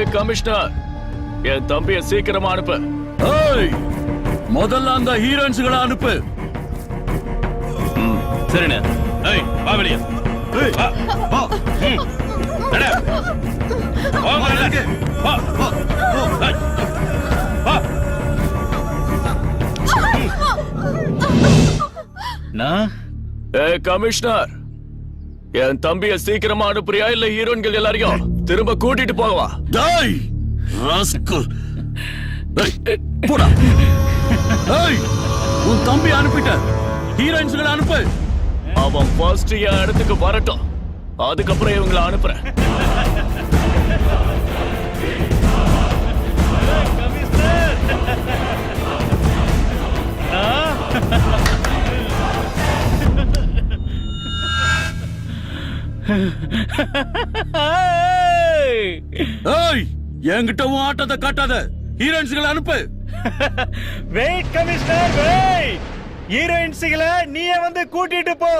ஏய் கமிஷனர். என் தம்பிய சீக்கிரமா அனுப்பு. ஏய் முதல்ல அந்த ஹீரோயின்ஸ்களை அனுப்பு. சரிண்ணே. ஏய் வா வெளியே. வா. வா. ம். நட. போங்க வெளியே. வா ஏய். வா. நான் ஏய் கமிஷனர். என் தம்பிய சீக்கிரமா அனுப்புறியா இல்ல ஹீரோயின்கள் எல்லாரையும்? திரும்ப கூட்டிட்டு போகவா? டேய்! ராஸ்கல். டேய் போடா. ஏய் உன் தம்பி அனுப்பிட்ட ஹீரோயின்ஸ்களை அனுப்பு. அவன் ஃபர்ஸ்ட் என் இடத்துக்கு வரட்டும். அதுக்கப்புறம் இவங்களை அனுப்புறேன். ஏய் என்கிட்ட உன் ஆட்டத்தை காட்டாத. ஹீரோயின்ஸ்களை அனுப்பு. வெயிட் கமிஷனர் வெயிட் ஹீரோயின்ஸுகளை நீயே வந்து கூட்டிட்டு போ.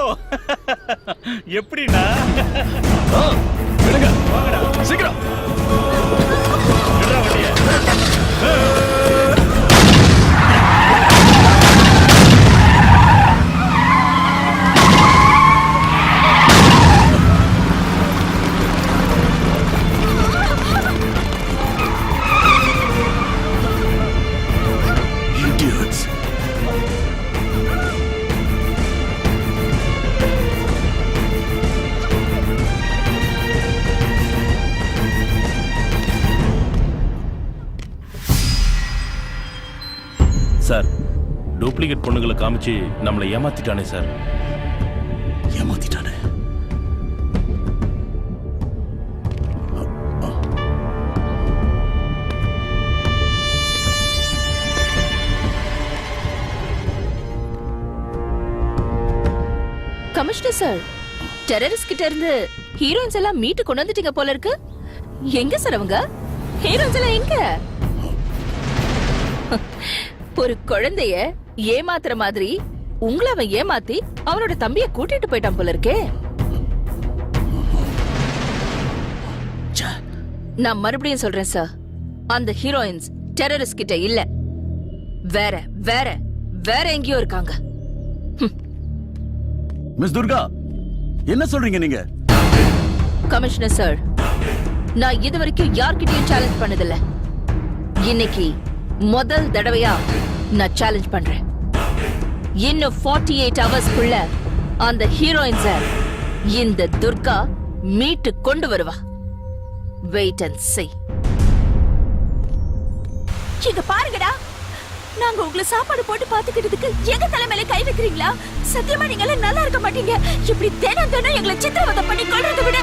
எப்படின்னா சீக்கிரம். டூப்ளிகேட் பொண்ணுங்களை காமிச்சு நம்மளை ஏமாத்திட்டானே சார். ஏமாத்திட்டானே? கமிஷனர் சார் டெரரிஸ்ட் கிட்ட இருந்து ஹீரோயின்ஸ் எல்லாம் மீட்டு கொண்டு வந்துட்டீங்க போல இருக்கு. எங்க சார் அவங்க? ஹீரோயின்ஸ் எல்லாம் எங்க? ஒரு குழந்தைய ஏமாத்துற மாதிரி உங்களை அவன் ஏமாத்தி அவனோட தம்பிய கூட்டிட்டு போயிட்டான் போல இருக்கே. நான் மறுபடியும் சொல்றேன் சார் அந்த ஹீரோயின்ஸ் டெரரிஸ்ட் கிட்ட இல்ல. வேற வேற வேற எங்கேயோ இருக்காங்க. மிஸ் துர்கா என்ன சொல்றீங்க நீங்க? கமிஷனர் சார் நான் இது வரைக்கும் யார்கிட்டயும் சேலஞ்ச் பண்ணதில்ல. இன்னைக்கு முதல் தடவையா நான் சேலஞ்ச் பண்றேன். இன்னும் 48 எயிட் ஹவர்ஸ்க்குள்ள அந்த ஹீரோயின்ஸ இந்த துர்கா மீட்டு கொண்டு வருவா. வெயிட் அண்ட் செய் இங்க பாருங்கடா. நாங்க உங்களை சாப்பாடு போட்டு பாத்துக்கிட்டதுக்கு எங்க தலைமையில கை வைக்கிறீங்களா? சத்தியமா நீங்க எல்லாம் நல்லா இருக்க மாட்டீங்க. இப்படி தினம் தினம் எங்களை சித்திரவதை பண்ணி கொள்றதை விட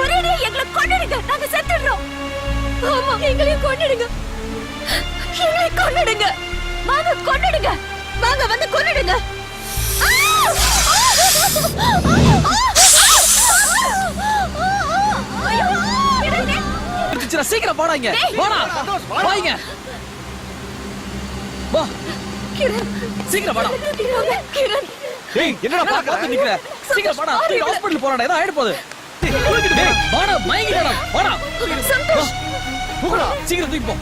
ஒரேடியா எங்களை கொண்டுடுங்க நாங்க செத்துடுறோம். ஆமா எங்களையும் கொண்டுடுங்க எங்களை கொன்னுடுங்க. வாங்க கொண்டுடுங்க வாங்க வந்து கொன்னுடுங்க. சீக்கிரம் போடாங்க போடா. வாங்க வா. கிரண். சீக்கிரம் வாடா. கிரண் டேய் என்னடா பாக்க நிக்கிற சீக்கிரம் வாடா. டேய் ஹாஸ்பிடல் போறடா ஏதோ ஆயிட போகுது. டேய் வாடா. மயங்கிடா வாடா. சந்தோஷ். சீக்கிரம் தூக்கி போ.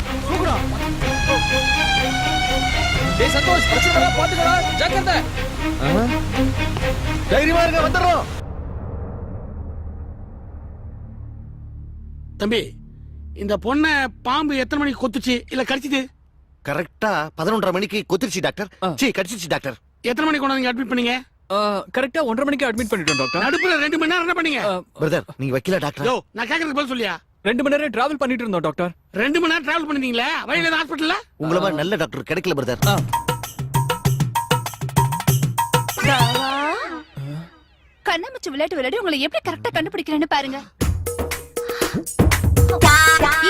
டேய் சந்தோஷ் பிரச்சனை பாத்துக்கடா. ஜாக்கிரதை. தைரியமா இருங்க வந்துடுறோம். தம்பி இந்த பொண்ணை பாம்பு எத்தனை மணிக்கு கொத்துச்சு? இல்ல கடிச்சிது? கரெக்டா பதினொன்றரை மணிக்கு கொத்திருச்சு டாக்டர். சீ கடிச்சிருச்சு டாக்டர். எத்தனை மணிக்கு கொண்டு வந்து அட்மிட் பண்ணீங்க? கரெக்டா ஒன்றரை மணிக்கு அட்மிட் பண்ணிட்டோம் டாக்டர். நடுப்புல ரெண்டு மணி நேரம் என்ன பண்ணீங்க? பிரதர் நீங்க வைக்கல டாக்டர். யோ நான் கேக்குறதுக்கு பதில் சொல்லியா? ரெண்டு மணி நேரம் டிராவல் பண்ணிட்டு இருந்தோம் டாக்டர் ரெண்டு மணி நேரம் டிராவல் பண்ணீங்களா வழியில ஹாஸ்பிட்டல்ல உங்களை மாதிரி நல்ல டாக்டர் கிடைக்கல பிரதர் கண்ணாமூச்சி விளையாட்டு விளையாடி உங்களை எப்படி கரெக்டா கண்டுபிடிக்கிறேன்னு பாருங்க.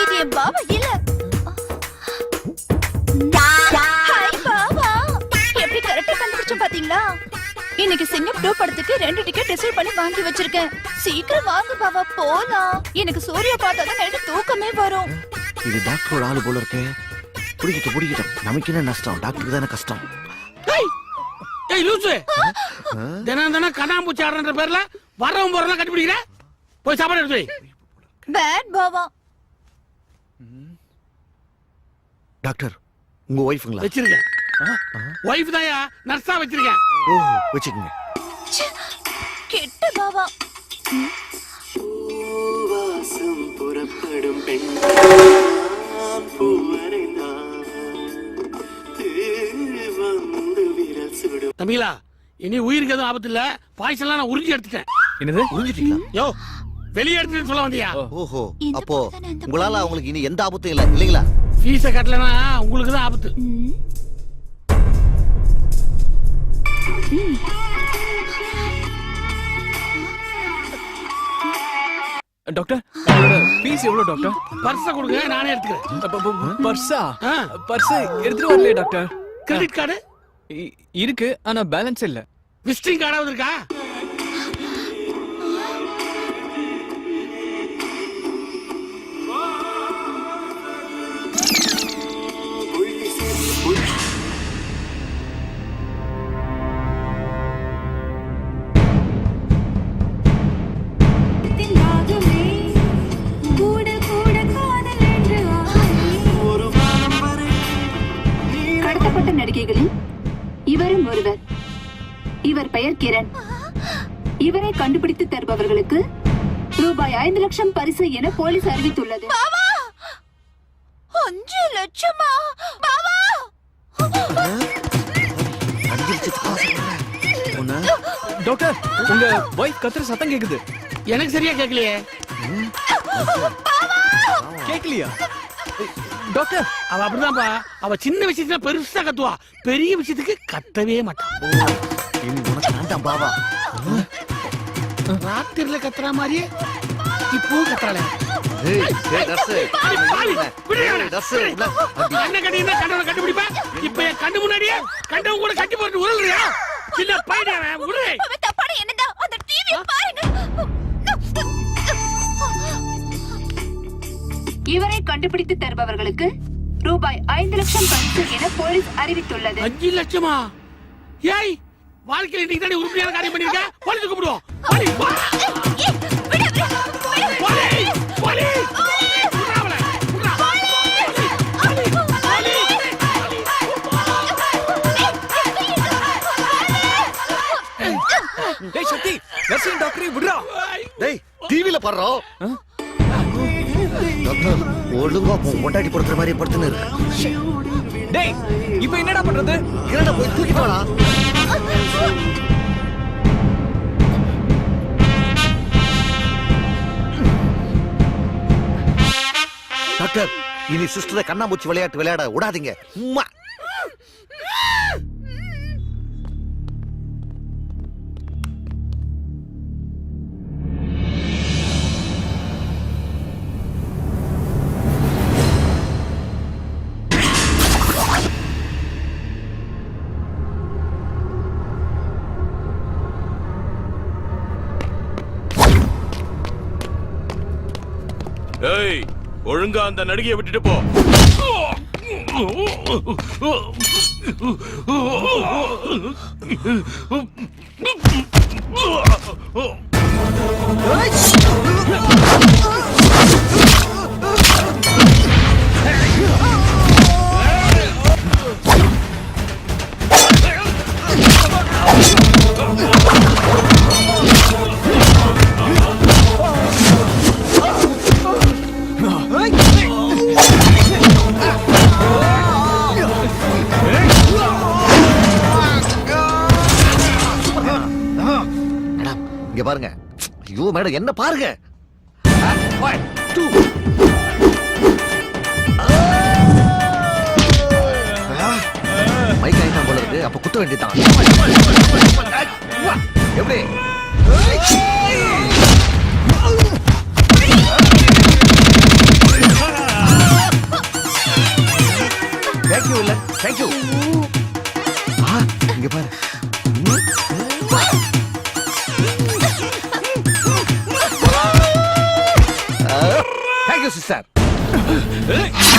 இது என் இல்ல. டூ படத்துக்கு ரெண்டு டிக்கெட் ரிசர்வ் பண்ணி வாங்கி வச்சிருக்கேன். சீக்கிரம் வாங்க பாபா போலாம். எனக்கு சூர்யா பார்த்தாதான் நைட்டு தூக்கமே வரும். இது டாக்டரோட ஆளு போல இருக்கு. பிடிக்கிட்டு பிடிக்கிட்டோம். நமக்கு என்ன நஷ்டம்? டாக்டருக்கு தானே கஷ்டம். ஏய்! லூசு! தினம் தினம் கண்ணாம்பூச்சி ஆடுற பேர்ல வரவன் போறலாம் கண்டுபிடிக்கிற? போய் சாப்பாடு எடுத்து வை. பேட் பாபா டாக்டர் உங்க ஒய்ஃபுங்களா வச்சிருக்கேன். ஒய்ஃப் தாயா நர்ஸா வச்சிருக்கேன். ஓ வச்சுக்கோங்க கெட்ட பாவா தம்பிகளா இனி உயிருக்கு எதுவும் ஆபத்து இல்ல. பாய்ச்சலாம் நான் உறிஞ்சி எடுத்துட்டேன். என்னது? புரிஞ்சுட்டீங்களா யோ வெளியே எடுத்துட்டு சொல்ல வந்தியா? ஓஹோ. அப்போ உங்களால அவங்களுக்கு இனி எந்த ஆபத்தும் இல்ல இல்லைங்களா? ஃபீஸ கட்டலனா உங்களுக்கு தான் ஆபத்து. டாக்டர் ஃபீஸ் எவ்வளவு டாக்டர் பர்ஸ கொடுங்க நானே எடுத்துக்கிறேன். பர்ஸா பர்ஸ் எடுத்துட்டு வரலையே டாக்டர் கிரெடிட் கார்டு இருக்கு ஆனா பேலன்ஸ் இல்ல. விசிட்டிங் கார்டாவது இருக்கா? நடிகைகளில் இவரும் ஒருவர். இவர் பெயர் கிரண். இவரை கண்டுபிடித்து தருபவர்களுக்கு ரூபாய் ஐந்து லட்சம் பரிசு என போலீஸ் அறிவித்துள்ளது. அஞ்சு லட்சமா. ஒண்ணு டாக்டர் உங்க வைஃப் கத்துற சத்தம் கேக்குது. எனக்கு சரியா கேட்கலையே கேக்கலையா? டாக்டர் அவ அப்படிதான்ப்பா அவ சின்ன விஷயத்துல பெருசா கத்துவா பெரிய விஷயத்துக்கு கத்தவே மாட்டான் பாவா ராத்திரில கத்துற மாதிரியே இப்போ கத்துறாளே இப்ப என் கண்ணு முன்னாடியே கண்டவன் கூட கட்டி போட்டு உருள்றியா சின்ன பையன் அவன், உரு அவன் தப்பான என்னதான் அந்த டிவி பாருங்க இவரை கண்டுபிடித்து தருபவர்களுக்கு ரூபாய் ஐந்து லட்சம் பரிசு என போலீஸ் அறிவித்துள்ளது. அஞ்சு லட்சமா? ஏய் வாழ்க்கையில இன்னைக்கு தானே உருப்படியான காரியம் பண்ணிருக்க போலீஸ் கூப்பிடுவோம். டேய் சக்தி நர்சிங் டாக்டர் விடுறா. டேய் டிவில பாடுறோம் ஒழுங்கா உன் பொண்டாட்டி படுத்துற மாதிரி படுத்துன்னு இருக்கு டேய் இப்போ என்னடா பண்றது? கிரண்ட போய் தூக்கிட்டு வாடா. டாக்டர் இனி சிஸ்டரை கண்ணாமூச்சி விளையாட்டு விளையாட விடாதீங்க. உம்மா. ஒழுங்கா அந்த நடிகையை விட்டுட்டு போ Oh! மேடம் என்ன பாருங்க. மைக் ஆயிட்டான் போல இருக்கு அப்ப குத்த வேண்டியதான் எப்படி? தேங்க்யூ இல்ல. தேங்க்யூ இங்க பாரு. 으아!